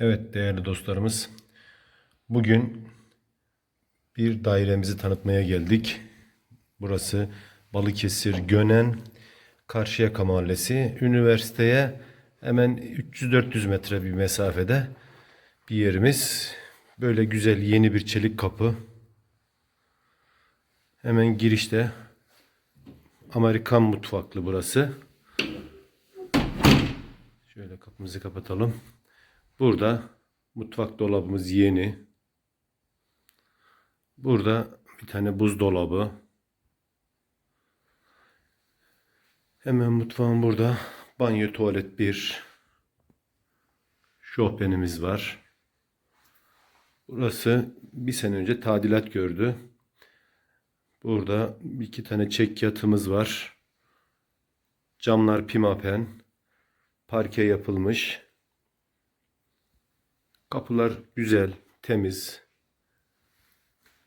Evet değerli dostlarımız. Bugün bir dairemizi tanıtmaya geldik. Burası Balıkesir Gönen Karşıyaka Mahallesi. Üniversiteye hemen 300-400 metre bir mesafede bir yerimiz. Böyle güzel yeni bir çelik kapı. Hemen girişte Amerikan mutfaklı burası. Şöyle kapımızı kapatalım. Burada mutfak dolabımız yeni. Burada bir tane buzdolabı. Hemen mutfağın burada banyo tuvalet bir. Şofbenimiz var. Burası bir sene önce tadilat gördü. Burada iki tane çek yatımız var. Camlar pimapen. Parke yapılmış. Kapılar güzel, temiz.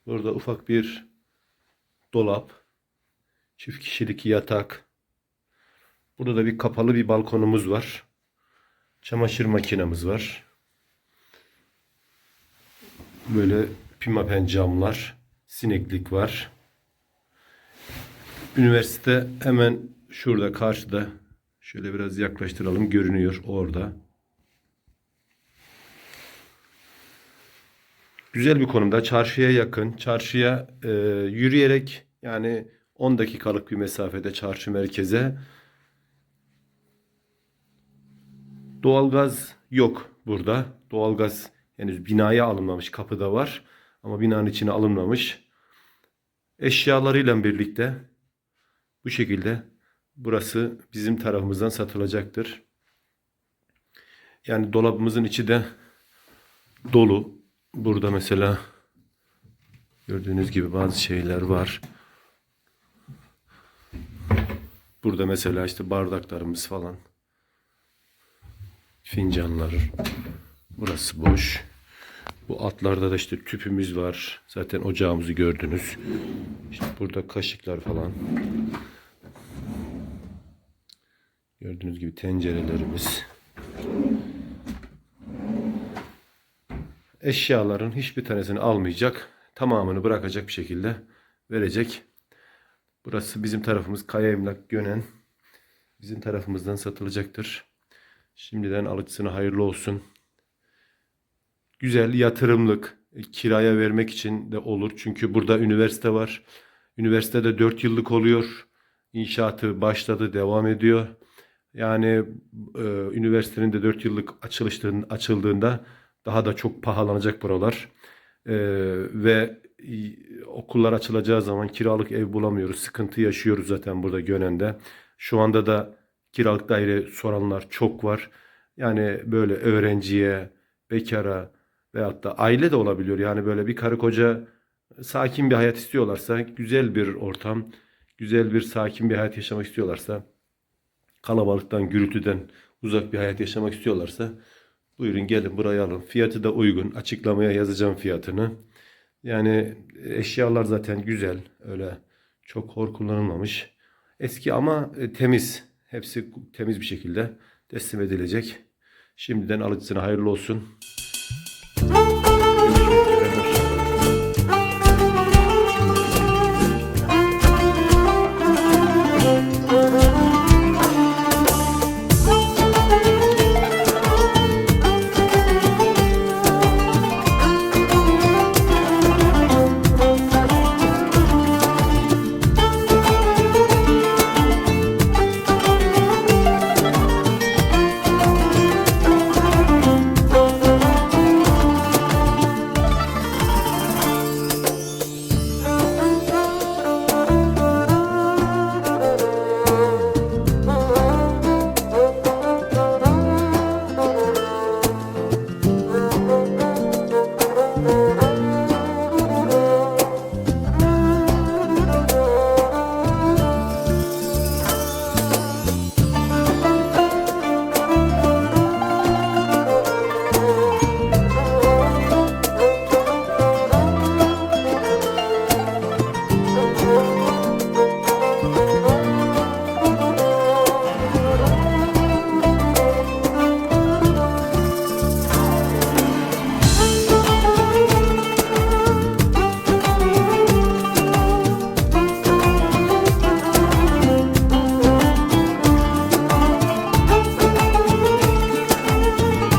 Burada ufak bir dolap. Çift kişilik yatak. Burada da bir kapalı bir balkonumuz var. Çamaşır makinemiz var. Böyle pimapen camlar. Sineklik var. Üniversite hemen şurada karşıda. Şöyle biraz yaklaştıralım. Görünüyor orada. Güzel bir konumda. Çarşıya yakın. Çarşıya e, yürüyerek yani 10 dakikalık bir mesafede çarşı merkeze. Doğalgaz yok burada. Doğalgaz henüz binaya alınmamış. Kapıda var. Ama binanın içine alınmamış. Eşyalarıyla birlikte bu şekilde burası bizim tarafımızdan satılacaktır. Yani dolabımızın içi de dolu. Burada mesela gördüğünüz gibi bazı şeyler var. Burada mesela işte bardaklarımız falan. Fincanlar. Burası boş. Bu altlarda da işte tüpümüz var. Zaten ocağımızı gördünüz. İşte burada kaşıklar falan. Gördüğünüz gibi tencerelerimiz. Eşyaların hiçbir tanesini almayacak. Tamamını bırakacak bir şekilde verecek. Burası bizim tarafımız Kaya Emlak Gönen. Bizim tarafımızdan satılacaktır. Şimdiden alıcısına hayırlı olsun. Güzel yatırımlık e, kiraya vermek için de olur. Çünkü burada üniversite var. Üniversitede 4 yıllık oluyor. İnşaatı başladı, devam ediyor. Yani e, üniversitenin de 4 yıllık açılıştığında, açıldığında daha da çok pahalanacak buralar. E, ve okullar açılacağı zaman kiralık ev bulamıyoruz. Sıkıntı yaşıyoruz zaten burada Gönen'de. Şu anda da kiralık daire soranlar çok var. Yani böyle öğrenciye, bekara veyahut da aile de olabiliyor. Yani böyle bir karı koca sakin bir hayat istiyorlarsa, güzel bir ortam, güzel bir sakin bir hayat yaşamak istiyorlarsa, kalabalıktan, gürültüden uzak bir hayat yaşamak istiyorlarsa buyurun gelin buraya alın. Fiyatı da uygun. Açıklamaya yazacağım fiyatını. Yani eşyalar zaten güzel. Öyle çok hor kullanılmamış. Eski ama e, temiz. Hepsi temiz bir şekilde teslim edilecek. Şimdiden alıcısına hayırlı olsun.